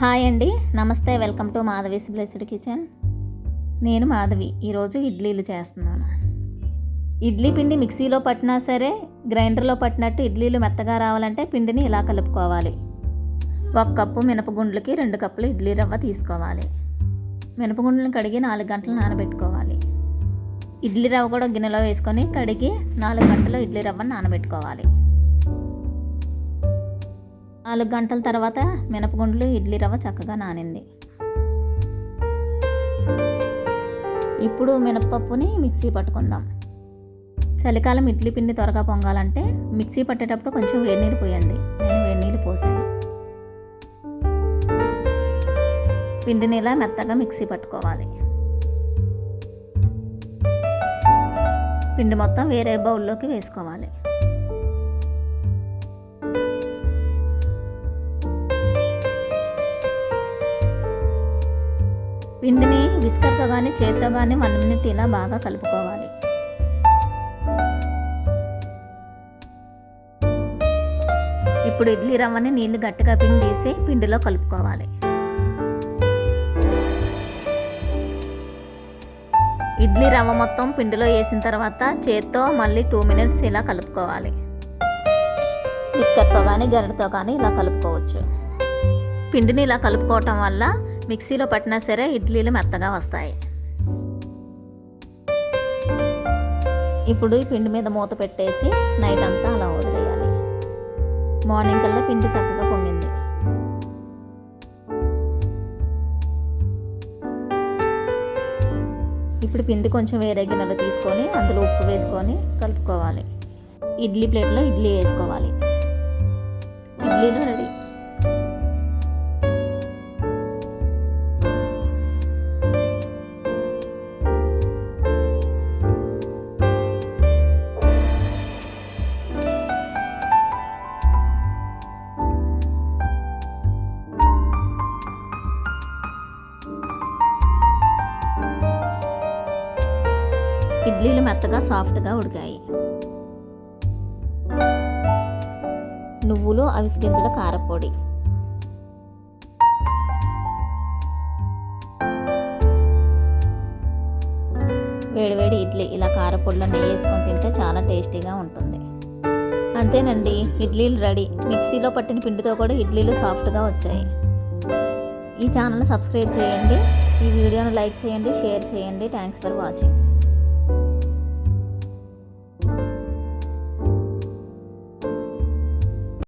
Hi అండి. నమస్తే welcome to Madhavi's blessed kitchen నేను మాధవి. ఈరోజు ఇడ్లీలు చేస్తున్నాను. ఇడ్లీ పిండి మిక్సీలో పట్టినా సరే గ్రైండర్లో పట్టినట్టు ఇడ్లీలు మెత్తగా రావాలంటే పిండిని ఇలా కలుపుకోవాలి. ఒక కప్పు మినపగుండ్లకి రెండు కప్పులు ఇడ్లీ రవ్వ తీసుకోవాలి. మినపగుండ్లను కడిగి నాలుగు గంటలు నానబెట్టుకోవాలి. ఇడ్లీ రవ్వ కూడా గిన్నెలో వేసుకొని కడిగి నాలుగు గంటలు ఇడ్లీ రవ్వను నానబెట్టుకోవాలి. నాలుగు గంటల తర్వాత మినపగుండ్లు ఇడ్లీ రవ్వ చక్కగా నానింది. ఇప్పుడు మినపప్పుని మిక్సీ పట్టుకుందాం. చలికాలం ఇడ్లీ పిండి త్వరగా పొంగాలంటే మిక్సీ పట్టేటప్పుడు కొంచెం వేడి నీళ్ళు పోయండి. నేను వేడి నీళ్ళు పోసాను. పిండిని ఇలా మెత్తగా మిక్సీ పట్టుకోవాలి. పిండి మొత్తం వేరే బౌల్లోకి వేసుకోవాలి. పిండిని విస్కర్తో కానీ చేత్తో కానీ వన్ మినిట్ ఇలా బాగా కలుపుకోవాలి. ఇప్పుడు ఇడ్లీ రవ్వని నీళ్ళు గట్టిగా పిండేసి పిండిలో కలుపుకోవాలి. ఇడ్లీ రవ్వ మొత్తం పిండిలో వేసిన తర్వాత చేత్తో మళ్ళీ టూ మినిట్స్ ఇలా కలుపుకోవాలి. బిస్కట్తో కానీ గరిటతో కానీ ఇలా కలుపుకోవచ్చు. పిండిని ఇలా కలుపుకోవటం వల్ల మిక్సీలో పట్టినా సరే ఇడ్లీలు మెత్తగా వస్తాయి. ఇప్పుడు ఈ పిండి మీద మూత పెట్టేసి నైట్ అంతా అలా వదిలేయాలి. మార్నింగ్ కల్లా పిండి చక్కగా పొంగింది. ఇప్పుడు పిండి కొంచెం వేరే గిన్నెలో తీసుకొని అందులో ఉప్పు వేసుకొని కలుపుకోవాలి. ఇడ్లీ ప్లేట్లో ఇడ్లీ వేసుకోవాలి. ఇడ్లీలో ఇడ్లీలు మెత్తగా సాఫ్ట్గా ఉడికాయి. నువ్వులు అవిసి గింజల కారపొడి వేడివేడి ఇడ్లీ ఇలా కారపొడిలో నెయ్యి వేసుకొని తింటే చాలా టేస్టీగా ఉంటుంది. అంతేనండి ఇడ్లీలు రెడీ. మిక్సీలో పట్టిన పిండితో కూడా ఇడ్లీలు సాఫ్ట్గా వచ్చాయి. ఈ ఛానల్ని సబ్స్క్రైబ్ చేయండి. ఈ వీడియోను లైక్ చేయండి షేర్ చేయండి. Thanks for watching.